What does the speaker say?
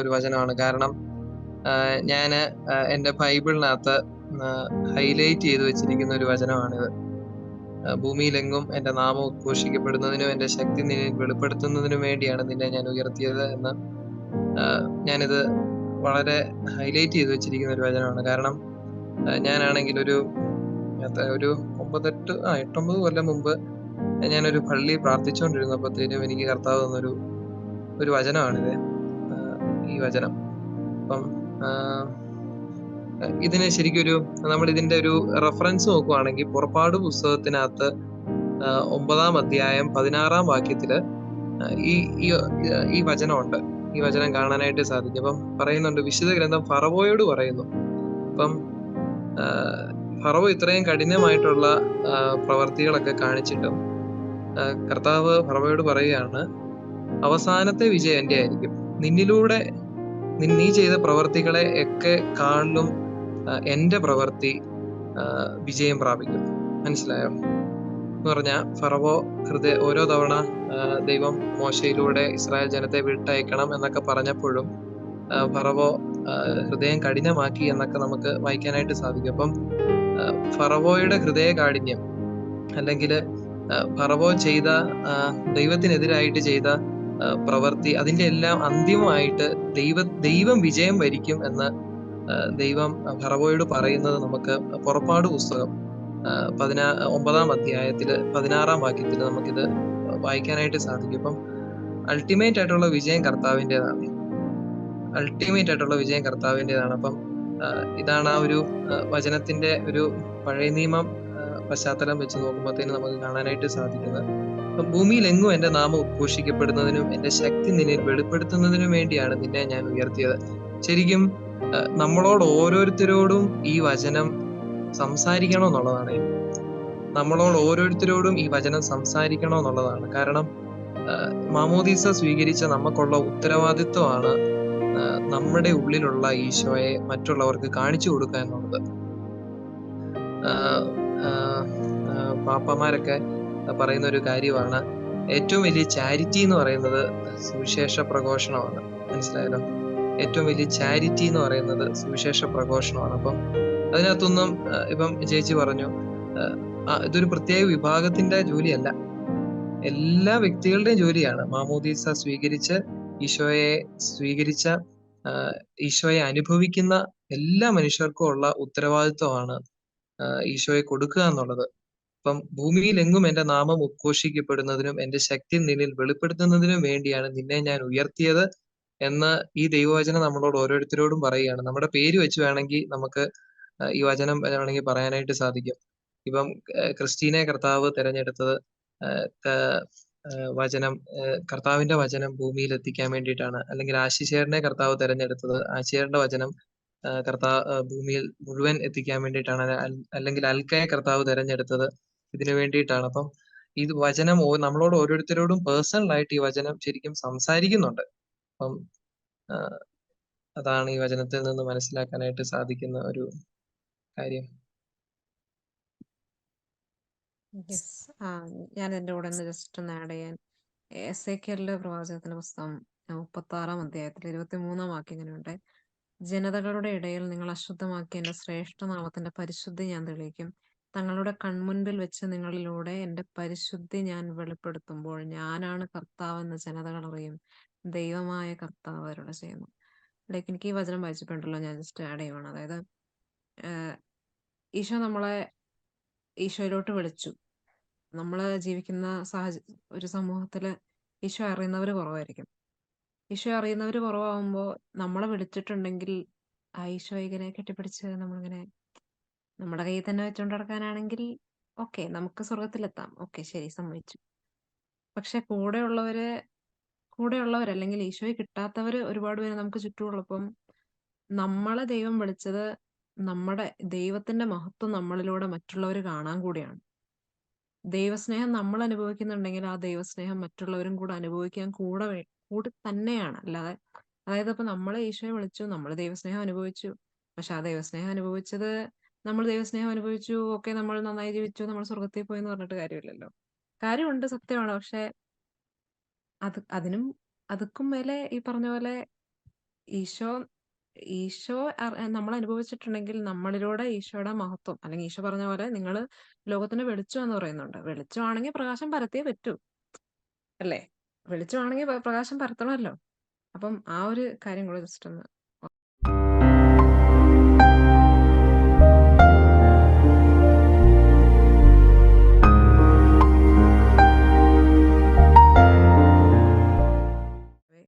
ഒരു വചനമാണ്. കാരണം ഞാൻ എന്റെ ബൈബിളിനകത്ത് ഹൈലൈറ്റ് ചെയ്ത് വെച്ചിരിക്കുന്ന ഒരു വചനമാണിത്. ഭൂമിയിലെങ്ങും എന്റെ നാമം ഉദ്ഘോഷിക്കപ്പെടുന്നതിനും എന്റെ ശക്തി നിന്നെ വെളിപ്പെടുത്തുന്നതിനും വേണ്ടിയാണ് നിന്നെ ഞാൻ ഉയർത്തിയത് എന്ന് ഞാനിത് വളരെ ഹൈലൈറ്റ് ചെയ്ത് വെച്ചിരിക്കുന്ന ഒരു വചനമാണ്. കാരണം ഞാനാണെങ്കിൽ ഒരു ഒരു 9, 8 ആ 8, 9 കൊല്ലം മുമ്പ് ഞാനൊരു പള്ളി പ്രാർത്ഥിച്ചുകൊണ്ടിരുന്നപ്പോഴത്തേനും എനിക്ക് കർത്താവ് തന്നൊരു ഒരു വചനമാണിത്. ഈ വചനം. അപ്പം ഇതിന് നമ്മൾ ഇതിന്റെ ഒരു റെഫറൻസ് നോക്കുവാണെങ്കിൽ പുറപ്പാട് പുസ്തകത്തിനകത്ത് ഒമ്പതാം 9-ാം അധ്യായം 16-ാം വാക്യത്തിൽ ഈ ഈ വചനമുണ്ട്. ഈ വചനം കാണാനായിട്ട് സാധിക്കും. അപ്പം പറയുന്നുണ്ട് വിശുദ്ധ ഗ്രന്ഥം ഫറവോയോട് പറയുന്നു. അപ്പം ഫറവോ ഇത്രയും കഠിനമായിട്ടുള്ള പ്രവർത്തികളൊക്കെ കാണിച്ചിട്ടും കർത്താവ് ഫറവോയോട് പറയുകയാണ് അവസാനത്തെ വിജയം എന്റെ ആയിരിക്കും. നിന്നിലൂടെ നി ചെയ്ത പ്രവർത്തികളെ ഒക്കെ കാണും എന്റെ പ്രവൃത്തി വിജയം പ്രാപിക്കും. മനസ്സിലായോ? എന്ന് പറഞ്ഞാൽ ഫറവോ ഹൃദയ ഓരോ തവണ ദൈവം മോശയിലൂടെ ഇസ്രായേൽ ജനത്തെ വിട്ടയക്കണം എന്നൊക്കെ പറഞ്ഞപ്പോഴും ഫറവോ ഹൃദയം കഠിനമാക്കി എന്നൊക്കെ നമുക്ക് വായിക്കാനായിട്ട് സാധിക്കും. അപ്പം ഫറവോയുടെ ഹൃദയ കാഠിന്യം അല്ലെങ്കിൽ ഫറവോ ചെയ്ത ദൈവത്തിനെതിരായിട്ട് ചെയ്ത പ്രവൃത്തി അതിന്റെ എല്ലാം അന്തിമമായിട്ട് ദൈവ ദൈവം വിജയം വരിക്കും എന്ന് ദൈവം ഭറവോയോട് പറയുന്നത് നമുക്ക് പുറപ്പാട് പുസ്തകം പതിനാ 9-ാം അധ്യായത്തിൽ 16-ാം വാക്യത്തിൽ നമുക്കിത് വായിക്കാനായിട്ട് സാധിക്കും. അപ്പം അൾട്ടിമേറ്റ് ആയിട്ടുള്ള വിജയം കർത്താവിന്റെതാണ്. അൾട്ടിമേറ്റ് ആയിട്ടുള്ള വിജയം കർത്താവിന്റെതാണ്. അപ്പം ഇതാണ് ആ ഒരു വചനത്തിന്റെ ഒരു പഴയ നിയമം. പശ്ചാത്തലം വെച്ച് നോക്കുമ്പോഴത്തേനും നമുക്ക് കാണാനായിട്ട് സാധിക്കുന്നത്. അപ്പം ഭൂമിയിലെങ്ങും എന്റെ നാമം ഉദ്ഘോഷിക്കപ്പെടുന്നതിനും എന്റെ ശക്തി നിന്നിൽ വെളിപ്പെടുത്തുന്നതിനും വേണ്ടിയാണ് നിന്നെ ഞാൻ ഉയർത്തിയത്. ശരിക്കും നമ്മളോട് ഓരോരുത്തരോടും ഈ വചനം സംസാരിക്കണം എന്നുള്ളതാണ്. നമ്മളോട് ഓരോരുത്തരോടും ഈ വചനം സംസാരിക്കണം എന്നുള്ളതാണ്. കാരണം മാമോദീസ സ്വീകരിച്ച നമുക്കുള്ള ഉത്തരവാദിത്വമാണ് നമ്മുടെ ഉള്ളിലുള്ള ഈശോയെ മറ്റുള്ളവർക്ക് കാണിച്ചു കൊടുക്കുക എന്നുള്ളത്. പാപ്പമാരൊക്കെ പറയുന്ന ഒരു കാര്യമാണ് ഏറ്റവും വലിയ ചാരിറ്റി എന്ന് പറയുന്നത് സുവിശേഷ പ്രഘോഷണമാണ്. മനസ്സിലായല്ലോ? ഏറ്റവും വലിയ ചാരിറ്റി എന്ന് പറയുന്നത് സുവിശേഷ പ്രഘോഷണമാണ്. അപ്പം അതിനകത്തൊന്നും ഇപ്പം ചേച്ചി പറഞ്ഞു ഇതൊരു പ്രത്യേക വിഭാഗത്തിന്റെ ജോലിയല്ല. എല്ലാ വ്യക്തികളുടെയും ജോലിയാണ്. മാമോദീസ സ്വീകരിച്ച് ഈശോയെ സ്വീകരിച്ച ഈശോയെ അനുഭവിക്കുന്ന എല്ലാ മനുഷ്യർക്കും ഉള്ള ഉത്തരവാദിത്വമാണ് ഈശോയെ കൊടുക്കുക എന്നുള്ളത്. അപ്പം ഭൂമിയിലെങ്ങും എന്റെ നാമം ഉദ്ഘോഷിക്കപ്പെടുന്നതിനും എന്റെ ശക്തി നിന്നിൽ വെളിപ്പെടുത്തുന്നതിനും വേണ്ടിയാണ് നിന്നെ ഞാൻ ഉയർത്തിയത് എന്ന് ഈ ദൈവവചനം നമ്മളോട് ഓരോരുത്തരോടും പറയുകയാണ്. നമ്മുടെ പേര് വെച്ച് വേണമെങ്കിൽ നമുക്ക് ഈ വചനം വേണമെങ്കിൽ പറയാനായിട്ട് സാധിക്കും. ഇപ്പം ക്രിസ്റ്റീനെ കർത്താവ് തിരഞ്ഞെടുത്തത് വചനം കർത്താവിന്റെ വചനം ഭൂമിയിൽ എത്തിക്കാൻ വേണ്ടിയിട്ടാണ്. അല്ലെങ്കിൽ ആശിശേരനെ കർത്താവ് തിരഞ്ഞെടുത്തത് ആശിശേരന്റെ വചനം കർത്താവ് ഭൂമിയിൽ മുഴുവൻ എത്തിക്കാൻ വേണ്ടിയിട്ടാണ്. അല്ലെങ്കിൽ അൽക്കയെ കർത്താവ് തെരഞ്ഞെടുത്തത് ഇതിനു വേണ്ടിയിട്ടാണ്. അപ്പം ഇത് വചനം നമ്മളോട് ഓരോരുത്തരോടും പേഴ്സണൽ ആയിട്ട് ഈ വചനം ശരിക്കും സംസാരിക്കുന്നുണ്ട്. അപ്പം അതാണ് ഈ വചനത്തിൽ നിന്ന് മനസ്സിലാക്കാനായിട്ട് സാധിക്കുന്ന ഒരു കാര്യം. ഞാൻ എന്റെ കൂടെ ഒന്ന് ജസ്റ്റ് ഒന്ന് ആഡ് ചെയ്യാൻ എസ് എ എസേക്കിയലിന്റെ പ്രവാചകത്തിന്റെ പുസ്തകം മുപ്പത്തി ആറാം അധ്യായത്തിൽ ഇരുപത്തി മൂന്നാം വാക്യം ഇങ്ങനെയുണ്ട് ജനതകളുടെ ഇടയിൽ നിങ്ങൾ അശുദ്ധമാക്കിയ എന്റെ ശ്രേഷ്ഠനാമത്തിന്റെ പരിശുദ്ധി ഞാൻ തെളിയിക്കും തങ്ങളുടെ കൺമുൻപിൽ വെച്ച് നിങ്ങളിലൂടെ എന്റെ പരിശുദ്ധി ഞാൻ വെളിപ്പെടുത്തുമ്പോൾ ഞാനാണ് കർത്താവ് എന്ന് ജനതകൾ അറിയും. ദൈവമായ കർത്താവ് അവരുടെ ചെയ്യുന്നു. ലൈക്ക് എനിക്ക് ഈ വചനം വായിച്ചിട്ടുണ്ടല്ലോ ഞാൻ ജസ്റ്റ് ആഡ് ചെയ്യുവാണ്. അതായത് ഈശോ നമ്മളെ ഈശോയിലോട്ട് വിളിച്ചു. നമ്മൾ ജീവിക്കുന്ന സാഹച ഒരു സമൂഹത്തിൽ ഈശോ അറിയുന്നവർ കുറവായിരിക്കും. ഈശോ അറിയുന്നവർ കുറവാകുമ്പോൾ നമ്മളെ വിളിച്ചിട്ടുണ്ടെങ്കിൽ ആ ഈശോ ഇങ്ങനെ കെട്ടിപ്പിടിച്ച് നമ്മളിങ്ങനെ നമ്മുടെ കയ്യിൽ തന്നെ വെച്ചുകൊണ്ട് നടക്കാനാണെങ്കിൽ ഓക്കെ നമുക്ക് സ്വർഗത്തിലെത്താം ഓക്കെ ശരി സമ്മതിച്ചു. പക്ഷെ കൂടെയുള്ളവര് കൂടെയുള്ളവർ അല്ലെങ്കിൽ ഈശോയെ കിട്ടാത്തവര് ഒരുപാട് പേര് നമുക്ക് ചുറ്റുമുള്ളപ്പം നമ്മളെ ദൈവം വിളിച്ചത് നമ്മുടെ ദൈവത്തിന്റെ മഹത്വം നമ്മളിലൂടെ മറ്റുള്ളവർ കാണാൻ കൂടിയാണ്. ദൈവസ്നേഹം നമ്മൾ അനുഭവിക്കുന്നുണ്ടെങ്കിൽ ആ ദൈവസ്നേഹം മറ്റുള്ളവരും കൂടെ അനുഭവിക്കാൻ കൂടെ കൂടി തന്നെയാണ്. അല്ലാതെ അതായത് ഇപ്പൊ നമ്മൾ ഈശോയെ വിളിച്ചു നമ്മൾ ദൈവസ്നേഹം അനുഭവിച്ചു. പക്ഷെ ആ ദൈവസ്നേഹം അനുഭവിച്ചത് നമ്മൾ ദൈവസ്നേഹം അനുഭവിച്ചു ഓക്കെ നമ്മൾ നന്നായി ജീവിച്ചു നമ്മൾ സ്വർഗത്തിൽ പോയി എന്ന് പറഞ്ഞിട്ട് കാര്യമില്ലല്ലോ. കാര്യമുണ്ട് സത്യമാണ്. പക്ഷെ അത് അതിനും അതുക്കും മേലെ ഈ പറഞ്ഞ പോലെ ഈശോ ഈശോ നമ്മൾ അനുഭവിച്ചിട്ടുണ്ടെങ്കിൽ നമ്മളിലൂടെ ഈശോയുടെ മഹത്വം അല്ലെങ്കിൽ ഈശോ പറഞ്ഞ പോലെ നിങ്ങൾ ലോകത്തിന് വെളിച്ചം എന്ന് പറയുന്നുണ്ട്. വെളിച്ചമാണെങ്കിൽ പ്രകാശം പരത്തിയേ പറ്റൂ അല്ലേ? വെളിച്ചമാണെങ്കിൽ പ്രകാശം പരത്തണമല്ലോ. അപ്പം ആ ഒരു കാര്യം കൂടെ ജസ്റ്റ് ഒന്ന്